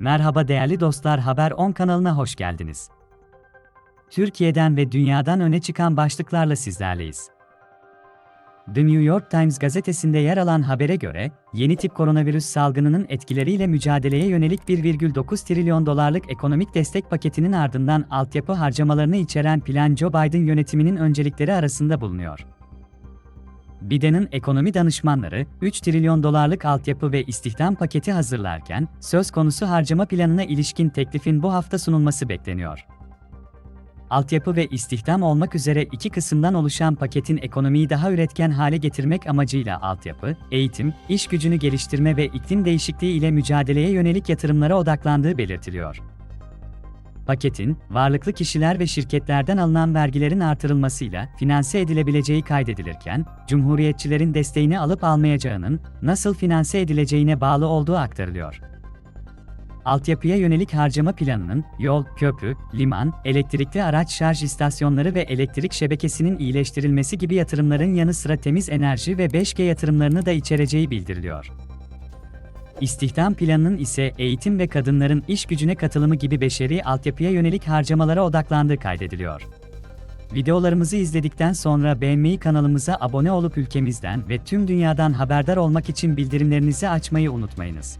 Merhaba değerli dostlar Haber 10 kanalına hoş geldiniz. Türkiye'den ve dünyadan öne çıkan başlıklarla sizlerleyiz. The New York Times gazetesinde yer alan habere göre, yeni tip koronavirüs salgınının etkileriyle mücadeleye yönelik 1,9 trilyon dolarlık ekonomik destek paketinin ardından altyapı harcamalarını içeren plan Joe Biden yönetiminin öncelikleri arasında bulunuyor. Biden'ın ekonomi danışmanları, 3 trilyon dolarlık altyapı ve istihdam paketi hazırlarken, söz konusu harcama planına ilişkin teklifin bu hafta sunulması bekleniyor. Altyapı ve istihdam olmak üzere iki kısımdan oluşan paketin ekonomiyi daha üretken hale getirmek amacıyla altyapı, eğitim, iş gücünü geliştirme ve iklim değişikliği ile mücadeleye yönelik yatırımlara odaklandığı belirtiliyor. Paketin, varlıklı kişiler ve şirketlerden alınan vergilerin artırılmasıyla finanse edilebileceği kaydedilirken, cumhuriyetçilerin desteğini alıp almayacağının nasıl finanse edileceğine bağlı olduğu aktarılıyor. Altyapıya yönelik harcama planının yol, köprü, liman, elektrikli araç şarj istasyonları ve elektrik şebekesinin iyileştirilmesi gibi yatırımların yanı sıra temiz enerji ve 5G yatırımlarını da içereceği bildiriliyor. İstihdam planının ise eğitim ve kadınların iş gücüne katılımı gibi beşeri altyapıya yönelik harcamalara odaklandığı kaydediliyor. Videolarımızı izledikten sonra beğenmeyi kanalımıza abone olup ülkemizden ve tüm dünyadan haberdar olmak için bildirimlerinizi açmayı unutmayınız.